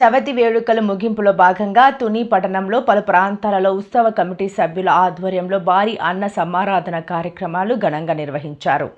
చవతి వేడుకల ముగింపులో భాగంగా తుని పట్టణంలో పలు ప్రాంతాలలో ఉత్సవ కమిటీ సభ్యుల ఆధ్వర్యంలో భారీ అన్న సమారాధన కార్యక్రమాలు ఘనంగా నిర్వహించారు.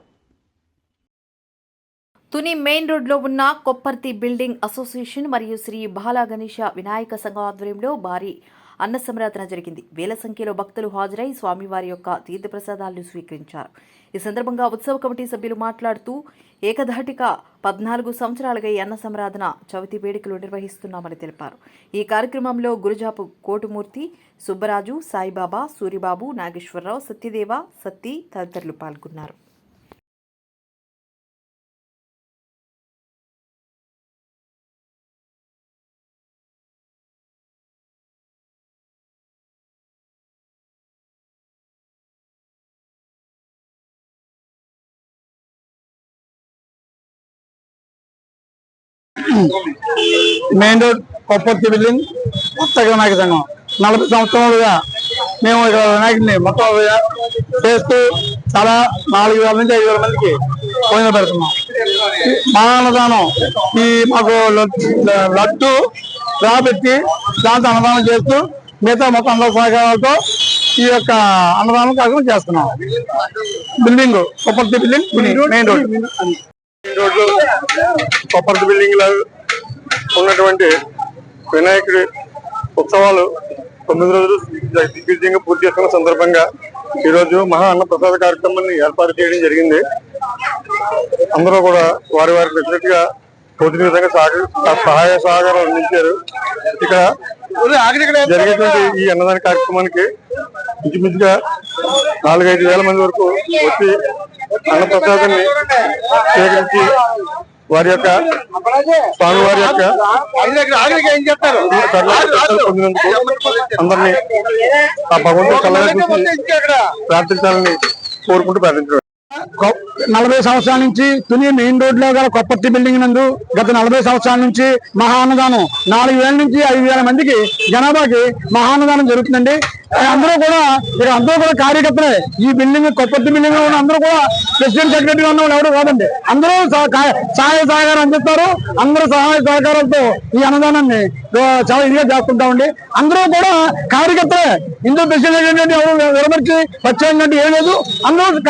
తుని మెయిన్ రోడ్లో ఉన్న కొప్పర్తి బిల్డింగ్ అసోసియేషన్ మరియు శ్రీ బాల గణేష వినాయక సంఘం ఆధ్వర్యంలో భారీ అన్న సంరాధన జరిగింది. వేల సంఖ్యలో భక్తులు హాజరై స్వామివారి యొక్క తీర్థప్రసాదాలను స్వీకరించారు. ఈ సందర్భంగా ఉత్సవ కమిటీ సభ్యులు మాట్లాడుతూ ఏకధాటిగా పద్నాలుగు సంవత్సరాలుగా ఈ అన్న సంరాధన చవితి వేడుకలు నిర్వహిస్తున్నామని తెలిపారు. ఈ కార్యక్రమంలో గురుజాపు కోటుమూర్తి సుబ్బరాజు సాయిబాబా సూరిబాబు నాగేశ్వరరావు సత్యదేవ సత్తి తదితరులు పాల్గొన్నారు. మెయిన్ రోడ్ కొప్పర్తి బిల్డింగ్ కొత్తగా వినాయక సంఘం. నలభై సంవత్సరాలుగా మేము ఇక్కడ వినాయకుడిని మొత్తం చేస్తూ చాలా నాలుగు వేల నుంచి ఐదు వేల మందికి పోయిన పెడుతున్నాం. మా అన్నదానం ఈ మాకు లడ్డు రాబెట్టి దాంతో అన్నదానం చేస్తూ మిగతా మొత్తం అందరి సహకారాలతో ఈ యొక్క అన్నదానం కార్యక్రమం చేస్తున్నాం. Building Kopparthi building main road. రోడ్లు కొప్పర్తి బిల్డింగ్లో ఉన్నటువంటి వినాయకుడి ఉత్సవాలు తొమ్మిది రోజులు దిగ్విజయంగా పూర్తి చేసుకున్న సందర్భంగా ఈ రోజు మహా అన్న ప్రసాద కార్యక్రమాన్ని ఏర్పాటు చేయడం జరిగింది. అందరూ కూడా వారి వారికి నచ్చినట్టుగా తోచిన విధంగా సహాయ సహకారం అందించారు. ఇక్కడ. జరిగేటువంటి ఈ అన్నదాన కార్యక్రమానికి ఇంచుమించుగా నాలుగైదు వేల మంది వరకు వచ్చి అన్న ప్రసాదాన్ని స్వీకరించి వారి యొక్క స్వామి వారి యొక్క పొందినందుకు అందరినీ ఆ భగవంతుడు కళ్ళగా చూసి ప్రార్థించాలని కోరుకుంటూ ప్రార్థించడం. కొ- నలభై సంవత్సరాల నుంచి తుని మెయిన్ రోడ్లో గల కొప్పర్తి బిల్డింగ్ నందు గత నలభై సంవత్సరాల నుంచి మహాన్నదానం నాలుగు వేల నుంచి ఐదు వేల మందికి జనాభాకి మహాన్నదానం జరుగుతుందండి. అందరూ కూడా ఇక అందరూ కూడా కార్యకర్తలే. ఈ బిల్డింగ్ కొప్పర్తి బిల్డింగ్లో ఉన్న అందరూ కూడా ప్రెసిడెంట్ సెక్రటరీ ఉన్న వాళ్ళు ఎవరు కాదండి. అందరూ సహాయ సహకారం అందిస్తారు. అందరూ సహాయ సహకారాలతో ఈ అన్నదానాన్ని చాలా ఇదిగా చేసుకుంటామండి అందరూ కూడా కార్యకర్తలే. ఇందులో ప్రెసిడెంట్ సెక్రటరీ ఎవరు విరమర్చి వచ్చేయండి ఏం లేదు. అందరూ